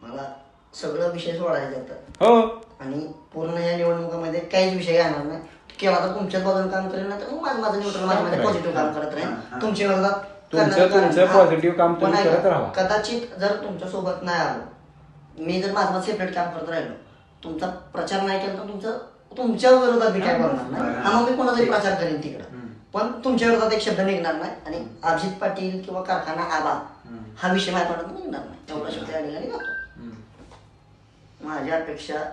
मला सगळं विषय सोडायचे होतं हो. आणि पूर्ण या निवडणुकामध्ये काहीच विषय येणार नाही. केव्हा तर तुमच्याच बाजूने काम करेल ना तर मग माझं माझं न्यूट्रल माझ्या पॉझिटिव्ह काम करत राहील तुमच्या विरोधात तुमचं- तुमचं हा. positive काम तुम्ही पण ऐका, करत राहा. कदाचित जर तुमच्यासोबत नाही आलो मी जर माझं सेपरेट काम करत राहिलो तुमचा प्रचार नाही केला तर तुमचं तुमच्या विरोधात मी काय बोलणार नाही. हा. मग मी कोणाचाही प्रचार करेन तिकडं. पण तुमच्या विरोधात एक शब्द निघणार नाही आणि अजित पाटील किंवा कारखाना आबा हा विषय माझ्या तोंडातून निघणार नाही. एवढा शब्द या ठिकाणी जातो. माझ्यापेक्षा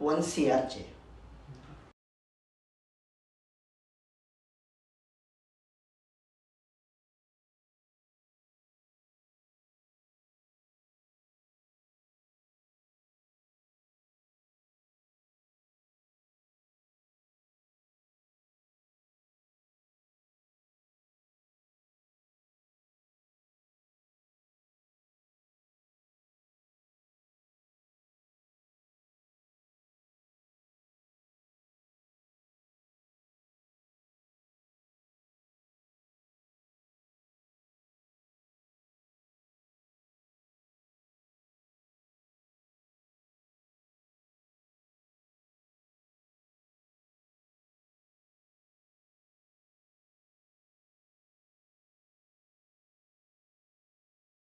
वन सी आरचे.